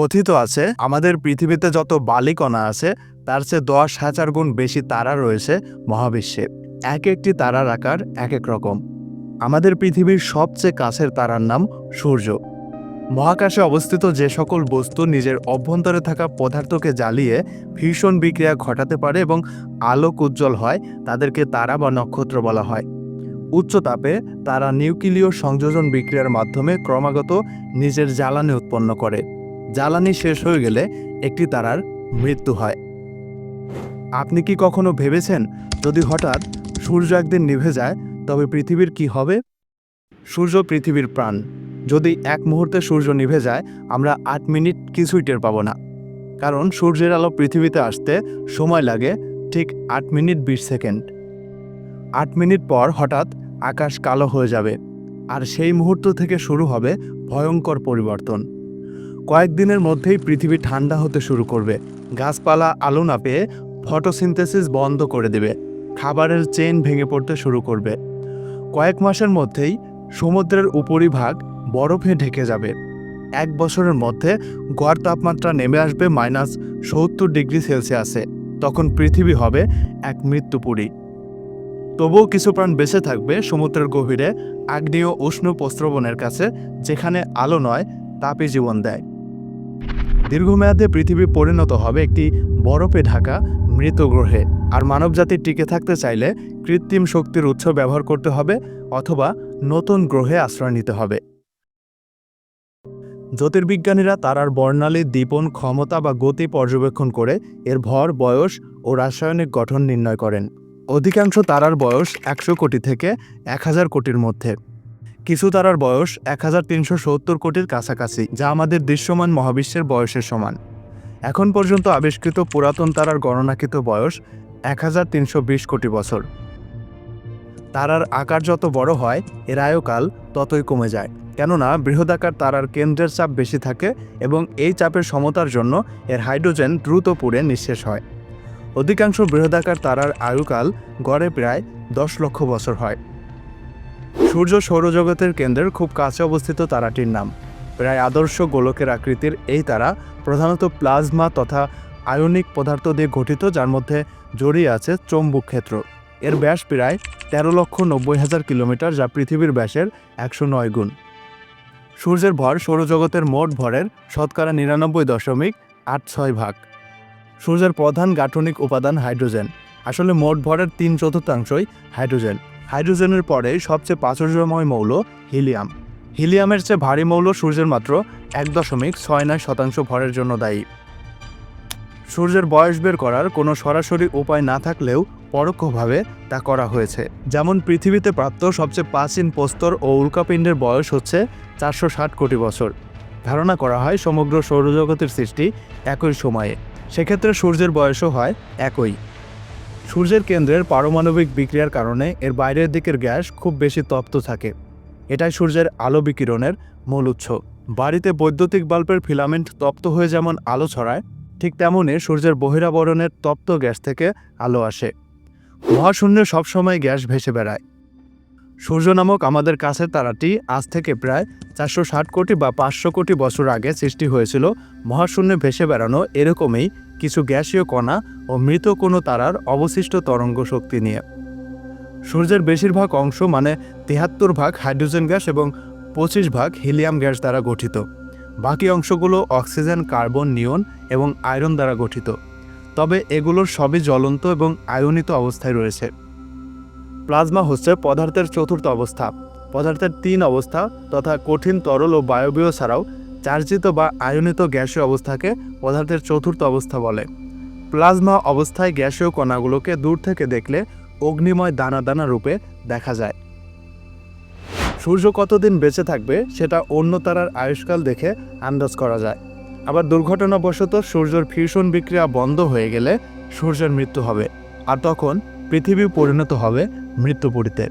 কথিত আছে, আমাদের পৃথিবীতে যত বালিকণা আছে, তার চেয়ে দশ হাজার গুণ বেশি তারা রয়েছে মহাবিশ্বে। এক একটি তারার আকার এক এক রকম। আমাদের পৃথিবীর সবচেয়ে কাছের তারার নাম সূর্য। মহাকাশে অবস্থিত যে সকল বস্তু নিজের অভ্যন্তরে থাকা পদার্থকে জ্বালিয়ে ভীষণ বিক্রিয়া ঘটাতে পারে এবং আলোক উজ্জ্বল হয়, তাদেরকে তারা বা নক্ষত্র বলা হয়। উচ্চ তাপে তারা নিউক্লিয় সংযোজন বিক্রিয়ার মাধ্যমে ক্রমাগত নিজের জ্বালানি উৎপন্ন করে। জ্বালানি শেষ হয়ে গেলে একটি তারার মৃত্যু হয়। আপনি কি কখনো ভেবেছেন, যদি হঠাৎ সূর্য একদিন নিভে যায়, তবে পৃথিবীর কি হবে? সূর্য পৃথিবীর প্রাণ। যদি এক মুহূর্তে সূর্য নিভে যায়, আমরা আট মিনিট কিছুই টের পাবো না। কারণ সূর্যের আলো পৃথিবীতে আসতে সময় লাগে ঠিক আট মিনিট বিশ সেকেন্ড। আট মিনিট পর হঠাৎ আকাশ কালো হয়ে যাবে, আর সেই মুহূর্ত থেকে শুরু হবে ভয়ঙ্কর পরিবর্তন। কয়েকদিনের মধ্যেই পৃথিবী ঠান্ডা হতে শুরু করবে। গাছপালা আলো না পেয়ে ফটোসিনথেসিস বন্ধ করে দেবে। খাবারের চেন ভেঙে পড়তে শুরু করবে। কয়েক মাসের মধ্যেই সমুদ্রের উপরিভাগ বরফে ঢেকে যাবে। এক বছরের মধ্যে গড় তাপমাত্রা নেমে আসবে মাইনাস সত্তর ডিগ্রি সেলসিয়াসে। তখন পৃথিবী হবে এক মৃত্যুপুরী। তবুও কিছু প্রাণ বেঁচে থাকবে সমুদ্রের গভীরে, আগ্নেয় উষ্ণ প্রস্রবণের কাছে, যেখানে আলো নয়, তাপই জীবন দেয়। দীর্ঘমেয়াদে পৃথিবী পরিণত হবে একটি বরফে ঢাকা মৃত গ্রহে। আর মানবজাতি টিকে থাকতে চাইলে কৃত্রিম শক্তির উৎস ব্যবহার করতে হবে অথবা নতুন গ্রহে আশ্রয় নিতে হবে। জ্যোতির্বিজ্ঞানীরা তারার বর্ণালী দীপন ক্ষমতা বা গতি পর্যবেক্ষণ করে এর ভর, বয়স ও রাসায়নিক গঠন নির্ণয় করেন। অধিকাংশ তারার বয়স একশো কোটি থেকে এক হাজার কোটির মধ্যে। কিছু তারার বয়স এক হাজার তিনশো সত্তর কোটির কাছাকাছি, যা আমাদের দৃশ্যমান মহাবিশ্বের বয়সের সমান। এখন পর্যন্ত আবিষ্কৃত পুরাতন তারার গণনাকৃত বয়স এক হাজার তিনশো বিশ কোটি বছর। তারার আকার যত বড় হয়, এর আয়ুকাল ততই কমে যায়। কেননা, বৃহদাকার তারার কেন্দ্রের চাপ বেশি থাকে এবং এই চাপের সমতার জন্য এর হাইড্রোজেন দ্রুত পুড়ে নিঃশেষ হয়। অধিকাংশ বৃহদাকার তারার আয়ুকাল গড়ে প্রায় দশ লক্ষ বছর হয়। সূর্য সৌরজগতের কেন্দ্রের খুব কাছে অবস্থিত তারাটির নাম। প্রায় আদর্শ গোলকের আকৃতির এই তারা প্রধানত প্লাজমা তথা আয়নিক পদার্থ দিয়ে গঠিত, যার মধ্যে জড়িয়ে আছে চৌম্বক ক্ষেত্র এর ব্যাস প্রায় তেরো লক্ষ নব্বই হাজার কিলোমিটার, যা পৃথিবীর ব্যাসের একশো নয় গুণ। সূর্যের ভর সৌরজগতের মোট ভরের শতকরা নিরানব্বই দশমিক আট ছয় ভাগ। সূর্যের প্রধান গাঠনিক উপাদান হাইড্রোজেন। আসলে মোট ভরের তিন চতুর্থাংশই হাইড্রোজেন। হাইড্রোজেনের পরে সবচেয়ে প্রাচুর্যময় মৌল হিলিয়াম। হিলিয়ামের চেয়ে ভারী মৌল সূর্যের মাত্র এক দশমিক ছয় নয় শতাংশ ভরের জন্য দায়ী। সূর্যের বয়স বের করার কোনো সরাসরি উপায় না থাকলেও পরোক্ষভাবে তা করা হয়েছে। যেমন পৃথিবীতে প্রাপ্ত সবচেয়ে প্রাচীন প্রস্তর ও উল্কাপিণ্ডের বয়স হচ্ছে চারশো ষাট কোটি বছর। ধারণা করা হয় সমগ্র সৌরজগতের সৃষ্টি একই সময়ে। সেক্ষেত্রে সূর্যের বয়সও হয় একই। সূর্যের কেন্দ্রের পারমাণবিক বিক্রিয়ার কারণে এর বাইরের দিকের গ্যাস খুব বেশি তপ্ত থাকে। এটাই সূর্যের আলো বিকিরণের মূল উৎস। বাড়িতে বৈদ্যুতিক বাল্বের ফিলামেন্ট তপ্ত হয়ে যেমন আলো ছড়ায়, ঠিক তেমনই সূর্যের বহিরাবরণের তপ্ত গ্যাস থেকে আলো আসে। মহাশূন্যে সবসময় গ্যাস ভেসে বেড়ায়। সূর্য নামক আমাদের কাছের তারাটি আজ থেকে প্রায় চারশো ষাট কোটি বা পাঁচশো কোটি বছর আগে সৃষ্টি হয়েছিল। মহাশূন্যে ভেসে বেড়ানো এরকমই কিছু গ্যাসীয় কণা ও মৃত কোনো তারার অবশিষ্ট তরঙ্গ শক্তি নিয়ে। সূর্যের বেশিরভাগ অংশ মানে তিয়াত্তর ভাগ হাইড্রোজেন গ্যাস এবং পঁচিশ ভাগ হিলিয়াম গ্যাস দ্বারা গঠিত। বাকি অংশগুলো অক্সিজেন, কার্বন, নিয়ন এবং আয়রন দ্বারা গঠিত। তবে এগুলোর সবই জ্বলন্ত এবং আয়নিত অবস্থায় রয়েছে। প্লাজমা হচ্ছে পদার্থের চতুর্থ অবস্থা। পদার্থের তিন অবস্থা তথা কঠিন, তরল ও বায়বীয় ছাড়াও চার্জিত বা আয়নিত গ্যাসীয় অবস্থাকে পদার্থের চতুর্থ অবস্থা বলে। প্লাজমা অবস্থায় গ্যাসীয় কণাগুলোকে দূর থেকে দেখলে অগ্নিময় দানা দানা রূপে দেখা যায়। সূর্য কতদিন বেঁচে থাকবে সেটা অন্য তারার আয়ুষ্কাল দেখে আন্দাজ করা যায়। আবার দুর্ঘটনাবশত সূর্যের ফিউশন বিক্রিয়া বন্ধ হয়ে গেলে সূর্যের মৃত্যু হবে, আর তখন পৃথিবী পরিণত হবে মৃত্যুপুরীতে।